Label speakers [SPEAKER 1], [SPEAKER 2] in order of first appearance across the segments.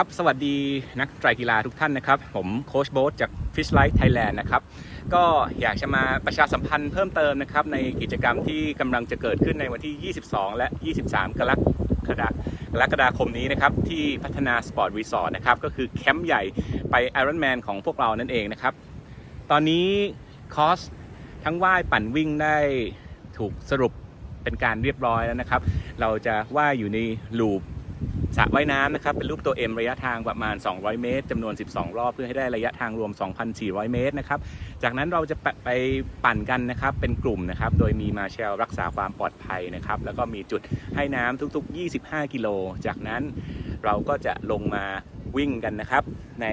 [SPEAKER 1] ครับสวัสดีนักไตรกีฬาทุกท่านนะครับ ผมโค้ชโบ๊ทจาก Fish Life Thailand นะครับ ก็อยากจะมาประชาสัมพันธ์เพิ่มเติมนะครับ ในกิจกรรมที่กำลังจะเกิดขึ้นในวันที่ 22 และ 23 กรกฎากรกฎาคมนี้นะครับ ที่พัฒนาสปอร์ตรีสอร์ทนะครับ ก็คือแคมป์ใหญ่ไป Ironman ของพวกเรานั่นเองนะครับ ตอนนี้คอสทั้งว่ายปั่นวิ่งได้ถูกสรุปเป็นการเรียบร้อยแล้วนะครับ เราจะว่ายอยู่ในลูป สระว่ายน้ำนะครับ เป็นรูปตัว M ระยะทางประมาณ 200 เมตรจำนวน 12 รอบเพื่อให้ได้ระยะทางรวม 2,400 เมตรนะครับ จากนั้นเราจะไปไปปั่นกันนะครับ เป็นกลุ่มนะครับ โดยมีมาเชลรักษาความปลอดภัยนะครับ แล้วก็มีจุดให้น้ำทุก ๆ 25 กิโล จากนั้นเราก็จะลงมาวิ่งกันนะครับ ใน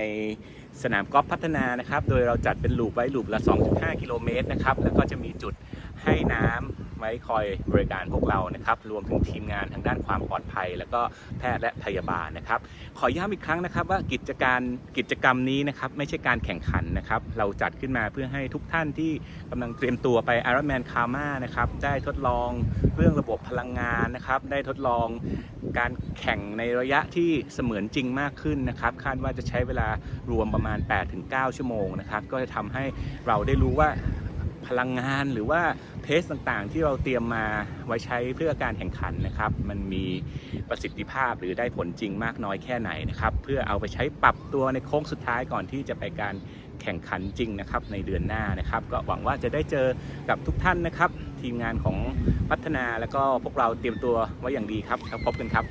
[SPEAKER 1] สนามกอล์ฟพัฒนานะครับ โดยเราจัดเป็นลูปไว้ลูปละ 2.5 กิโลเมตรนะครับ แล้วก็จะมีจุดให้น้ำ ไว้คอยบริการพวกเรานะครับรวมถึงทีมงานทางด้านความปลอดภัย แล้วก็แพทย์และพยาบาลนะครับ ขอย้ำอีกครั้งนะครับว่ากิจการกิจกรรมนี้นะครับไม่ใช่การแข่งขันนะครับเราจัดขึ้นมาเพื่อให้ทุกท่านที่กำลังเตรียมตัวไป Ironman Karma นะครับได้ทดลองเรื่องระบบพลังงานนะครับได้ทดลองการแข่งในระยะที่เสมือนจริงมากขึ้นนะครับคาดว่าจะใช้เวลารวมประมาณ 8-9 ชั่วโมงนะครับก็จะทำให้เราได้รู้ว่าพลังงานหรือว่า เทสต่างๆ ที่เราเตรียมมาไว้ใช้เพื่อการแข่งขันนะครับ มันมีประสิทธิภาพหรือได้ผลจริงมากน้อยแค่ไหนนะครับ เพื่อเอาไปใช้ปรับตัวในโค้งสุดท้ายก่อนที่จะไปการแข่งขันจริงนะครับในเดือนหน้านะครับ ก็หวังว่าจะได้เจอกับทุกท่านนะครับ ทีมงานของพัฒนาแล้วก็พวกเราเตรียมตัวไว้อย่างดีครับแล้วพบกันครับ